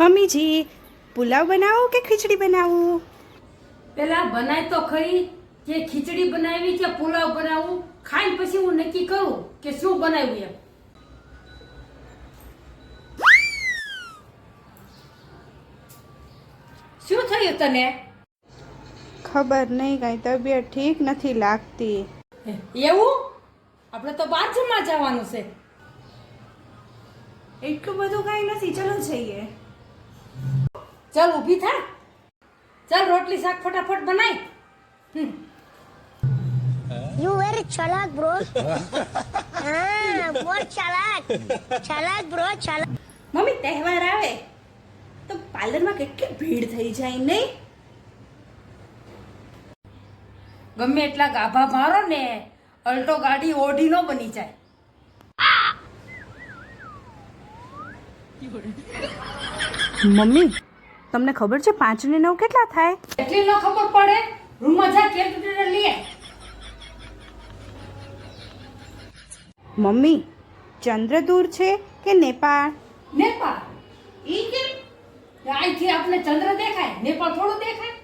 મમ્મીજી પુલાવ બનાવું કે ખીચડી બનાવું? પેલા બનાય તો ખરી કે ખીચડી બનાવી કે પુલાવ બનાવું ખાઈને પછી હું નક્કી કરું કે શું બનાવ્યું એમ. શું થયું તને? ખબર નહીં કાંઈ તબિયત ઠીક નથી લાગતી. એવું? આપણે તો બાથરૂમમાં જવાનું છે. એટલું બધું કાંઈ નથી ચલો જઈએ. ચાલ ઊભી થા. ચાલ રોટલી શાક ફટાફટ બનાય. યુ વેરી ચાલાક બ્રો હા બહુ ચાલાક. ચાલાક બ્રો ચાલાક. મમ્મી તહેવાર આવે. તો પાર્લરમાં કેટલી ભીડ થઈ જાય નહીં ગમે એટલા ગાભા મારો ને અલ્ટો ગાડી ઓઢી નો બની જાય. મમ્મી તમને ખબર છે પાંચ ને નવ કેટલા થાય? એટલી ન ખબર પડે. રૂમમાં જા કેલ્ક્યુલેટર લઈએ મમ્મી ચંદ્ર દૂર છે કે નેપાળ? નેપાળ. ઈ અહીંથી આપણે ચંદ્ર દેખાય નેપાળ થોડું દેખાય?